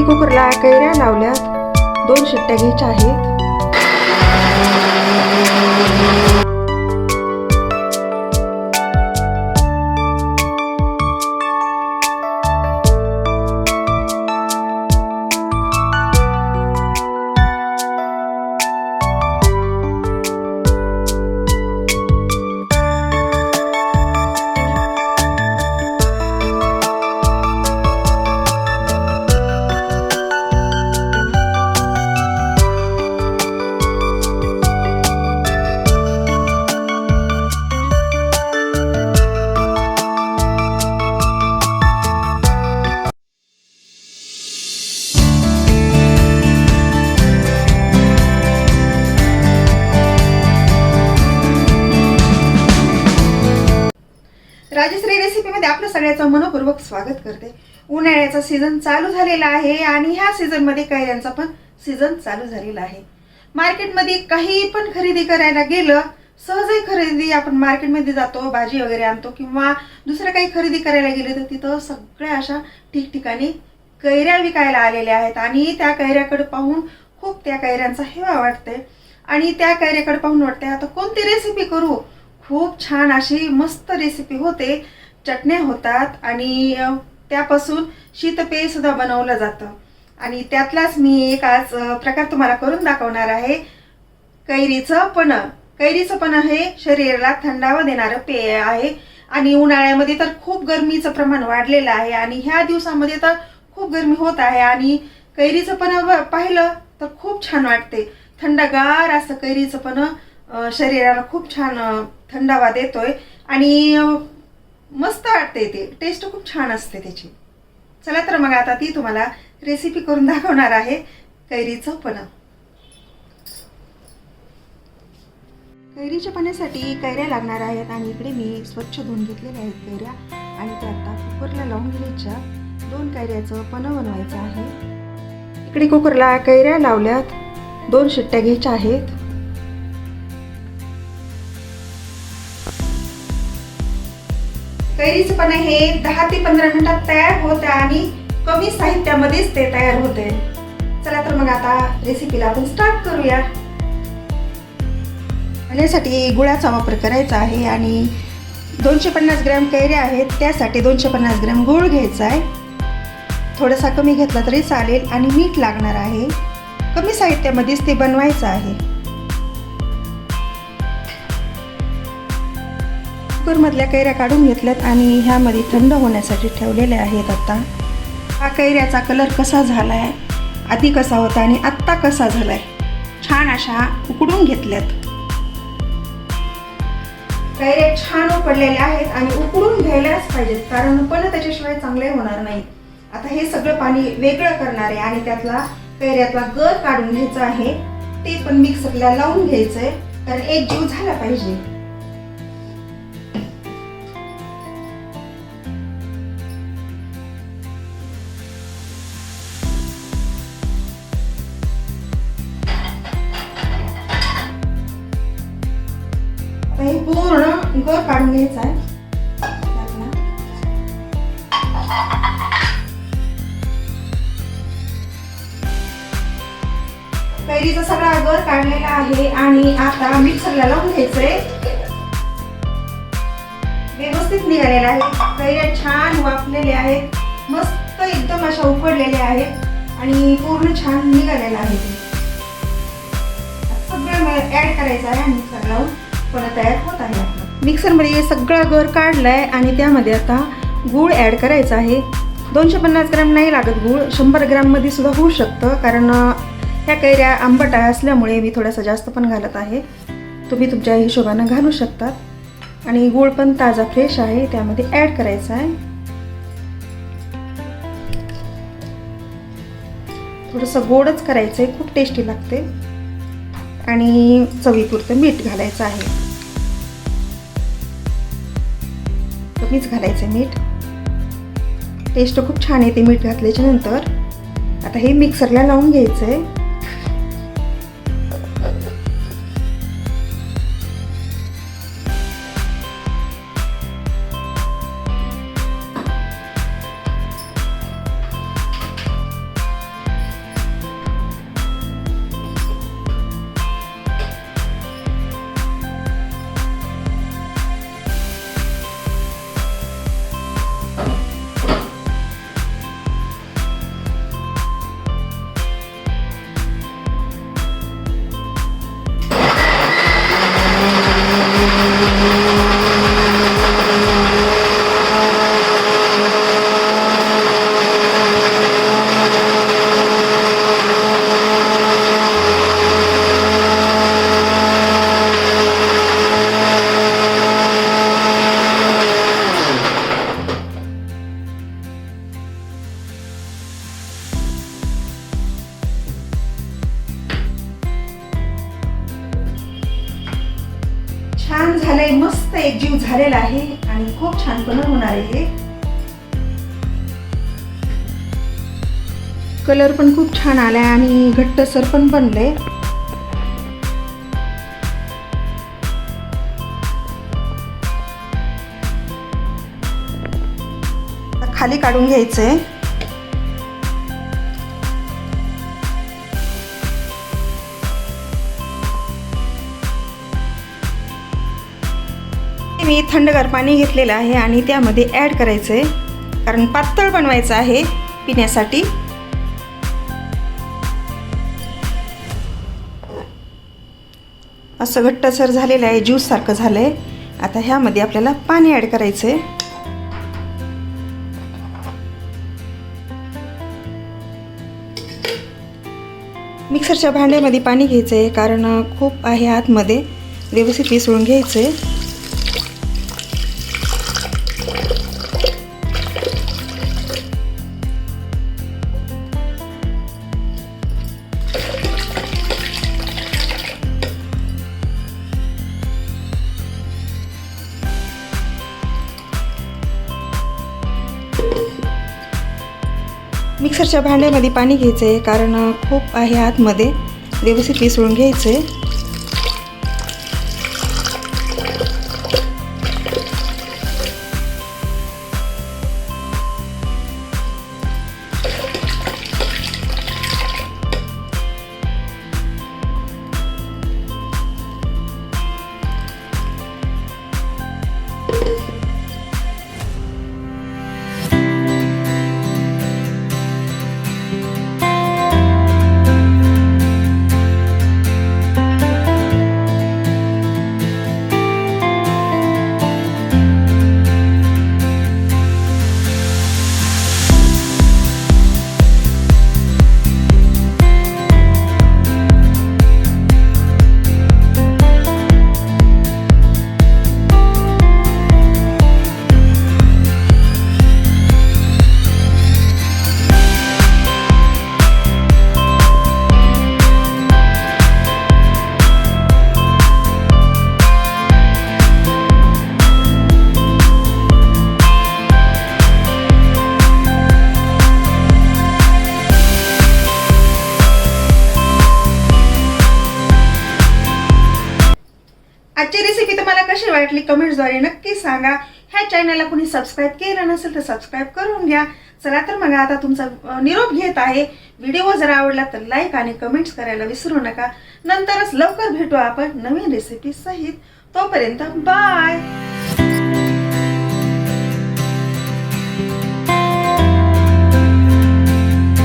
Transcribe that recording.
इकडे कुकरला कैऱ्या लावल्यात. दोन शिट्ट्या घ्यायच्या आहेत. राजश्री रेसिपीमध्ये आपलं सगळ्याचं मनपूर्वक स्वागत करते. उन्हाळ्याचा सीझन चालू झालेला आहे आणि ह्या सीझनमध्ये कैऱ्यांचा पण सीझन चालू झालेला आहे. मार्केटमध्ये काही पण खरेदी करायला गेलं सहजही खरेदी आपण मार्केटमध्ये जातो भाजी वगैरे आणतो किंवा दुसरं काही खरेदी करायला गेले तर तिथं सगळ्या अशा ठिकठिकाणी कैऱ्या विकायला आलेल्या आहेत आणि त्या कैऱ्याकडे पाहून खूप त्या कैऱ्यांचा हेवा वाटते आणि त्या कैऱ्याकडे पाहून वाटते आता कोणती रेसिपी करू? खूप छान अशी मस्त रेसिपी होते. चटण्या होतात आणि त्यापासून शीतपेयसुद्धा बनवलं जातं. आणि त्यातलाच मी एक आज प्रकार तुम्हाला करून दाखवणार आहे. कैरीचं पण कैरीचं पण हे शरीराला थंडावा देणारं पेय आहे. आणि उन्हाळ्यामध्ये तर खूप गरमीचं प्रमाण वाढलेलं आहे. आणि ह्या दिवसामध्ये तर खूप गरमी होत आहे. आणि कैरीचं पण पाहिलं तर खूप छान वाटते. थंडगार असं कैरीचं पण शरीराला खूप छान थंडावा देतोय आणि मस्त वाटते ते. टेस्ट खूप छान असते त्याची. चला तर मग आता ती तुम्हाला रेसिपी करून दाखवणार आहे. कैरीचं पण. कैरीच्या पाण्यासाठी कैऱ्या लागणार आहेत आणि इकडे मी स्वच्छ धुवून घेतलेल्या आहेत कैऱ्या. आणि त्या आता कुकरला लावून घ्यायच्या. दोन कैऱ्याचं पण बनवायचं आहे. इकडे कुकरला कैऱ्या लावल्यात. दोन शिट्ट्या घ्यायच्या आहेत. कैरीचं पण हे दहा ते पंधरा मिनिटात तयार होतं आणि कमी साहित्यामध्येच ते तयार होते. चला तर मग आता रेसिपीला आपण स्टार्ट करूया. आणि यासाठी गुळाचा वापर करायचा आहे आणि दोनशे पन्नास ग्रॅम कैऱ्या आहेत त्यासाठी दोनशे पन्नास ग्रॅम गूळ घ्यायचा आहे. थोडासा कमी घेतला तरी चालेल आणि मीठ लागणार आहे. कमी साहित्यामध्येच ते बनवायचं आहे. कुकरमधल्या कैऱ्या काढून घेतल्यात आणि ह्यामध्ये थंड होण्यासाठी ठेवलेल्या आहेत आता. हा कैऱ्याचा कलर कसा झाला आहे आधी कसा होता आणि आत्ता कसा झाला आहे छान अशा उकडून घेतल्यात. कैऱ्या छान उकडलेल्या आहेत आणि उकडून घ्यायलाच पाहिजेत कारण पण त्याच्याशिवाय चांगले होणार नाही. आता हे सगळं पाणी वेगळं करणार आहे आणि त्यातला कैऱ्यातला गर काढून घ्यायचा आहे. ते पण मिक्सरला लावून घ्यायचंय कारण एक जीव झाला पाहिजे. आता हे पूर्ण गर काढून घ्यायचा आहे. कैरीचा सगळा गर काढलेला आहे आणि आता मिक्सरला लावून घ्यायचंय. व्यवस्थित निघालेला आहे. कैऱ्या छान वाफलेल्या आहेत. मस्त एकदम अशा उकडलेल्या आहेत आणि पूर्ण छान निघालेला आहे. सगळं ऍड करायचं आहे आणि मिक्सर लावून. पण तयार होत आहे मिक्सरमध्ये सगळं गर काढलाय आणि त्यामध्ये आता गूळ ॲड करायचा आहे. दोनशे पन्नास ग्रॅम नाही लागत गूळ शंभर ग्रॅममध्ये सुद्धा होऊ शकतं कारण ह्या कैऱ्या आंबट असल्यामुळे मी थोडासा जास्त पण घालत आहे. तुम्ही तुमच्या हिशोबानं घालू शकतात. आणि गूळ पण ताजा फ्रेश आहे त्यामध्ये ॲड करायचा आहे. थोडंसं गोडच करायचं आहे खूप टेस्टी लागते. आणि चवीपुरतं मीठ घालायचं आहे. कमीच घालायचं आहे मीठ. टेस्ट खूप छान येते मीठ घातल्याच्या नंतर आता हे मिक्सरला लावून घ्यायचं आहे मस्त एकजीव झालेला आहे आणि खूप छान कलर होणार आहे हे. कलर पण खूप छान आलाय आणि घट्टसर पण बनले. खाली काढून घ्यायचंय. मी थंडगार पाणी घेतलेलं आहे आणि त्यामध्ये ॲड करायचं आहे. कारण पातळ बनवायचं आहे पिण्यासाठी. असं घट्टसर झालेलं आहे ज्यूससारखं झालं आहे आता ह्यामध्ये आपल्याला पाणी ॲड करायचं आहे. मिक्सरच्या भांड्यामध्ये पाणी घ्यायचं आहे कारण खूप आहे आतमध्ये. व्यवस्थित मिसळून घ्यायचं आहे. मिक्सरच्या भांड्यामध्ये पाणी घ्यायचं आहे कारण खूप आहे आतमध्ये. व्यवस्थित मिसळून घ्यायचं आहे वाटली कमेंट्सद्वारे नक्की सांगा. ह्या चॅनलला कुणी सबस्क्राईब केलं नसेल तर सबस्क्राईब करून घ्या. चला तर मग आता तुमचा निरोप घेत आहे. व्हिडिओ जर आवडला तर लाईक आणि कमेंट्स करायला विसरू नका. नंतरच लवकर भेटू आपण नवीन रेसिपी सहित. तोपर्यंत बाय